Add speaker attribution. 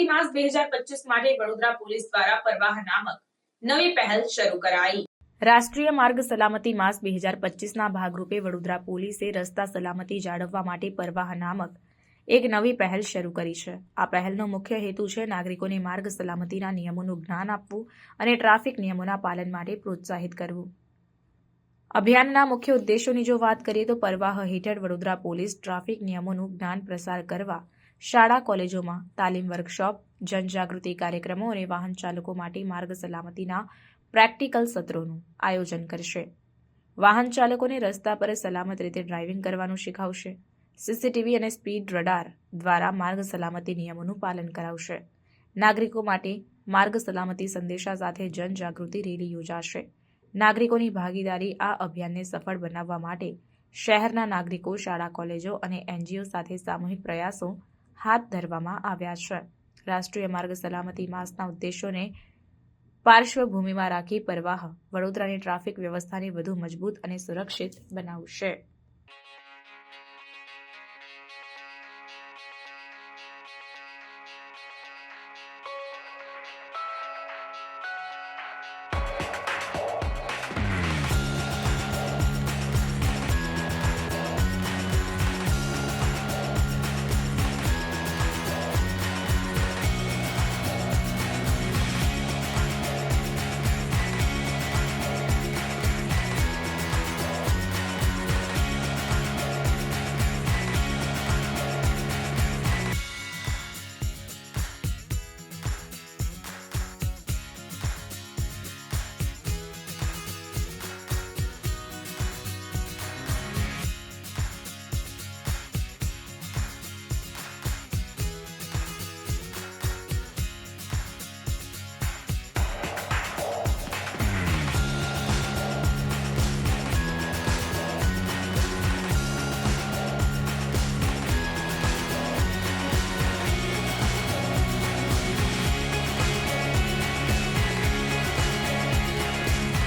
Speaker 1: સલામતી માસ બે હજાર પચીસ માટે વડોદરા પોલીસ દ્વારા પરવાહ નામક નવી પહેલ શરૂ કરાઈ. રાષ્ટ્રીય માર્ગ સલામતી માસ બે હજાર પચીસના ભાગરૂપે વડોદરા પોલીસે રસ્તા સલામતી જાળવવા માટે પરવાહ નામક એક નવી પહેલ શરૂ કરી છે. આ પહેલનો મુખ્ય હેતુ છે નાગરિકોને માર્ગ સલામતીના નિયમોનું જ્ઞાન આપવું અને ટ્રાફિક નિયમોના પાલન માટે પ્રોત્સાહિત કરવું. અભિયાનના મુખ્ય ઉદ્દેશોની જો વાત કરીએ તો પરવાહ હેઠળ વડોદરા પોલીસ ટ્રાફિક નિયમોનું જ્ઞાન પ્રસાર કરવા શાળા, કોલેજોમાં તાલીમ વર્કશોપ, જનજાગૃતિ કાર્યક્રમો અને વાહન ચાલકો માટે માર્ગ સલામતીના પ્રેક્ટિકલ સત્રોનું આયોજન કરશે. વાહન ચાલકોને રસ્તા પર સલામત રીતે ડ્રાઇવિંગ કરવાનું શીખવશે. સીસીટીવી અને સ્પીડ રડાર દ્વારા માર્ગ સલામતી નિયમોનું પાલન કરાવશે. નાગરિકો માટે માર્ગ સલામતી સંદેશા સાથે જનજાગૃતિ રેલી યોજાશે. નાગરિકોની ભાગીદારી આ અભિયાનને સફળ બનાવવા માટે શહેરના નાગરિકો, શાળા, કોલેજો અને એનજીઓ સાથે સામૂહિક પ્રયાસો હાથ ધરવામાં આવ્યા છે. રાષ્ટ્રીય માર્ગ સલામતી માસના ઉદ્દેશોને પાર્શ્વભૂમિમાં રાખી પરવાહ વડોદરાની ટ્રાફિક વ્યવસ્થાને વધુ મજબૂત અને સુરક્ષિત બનાવશે.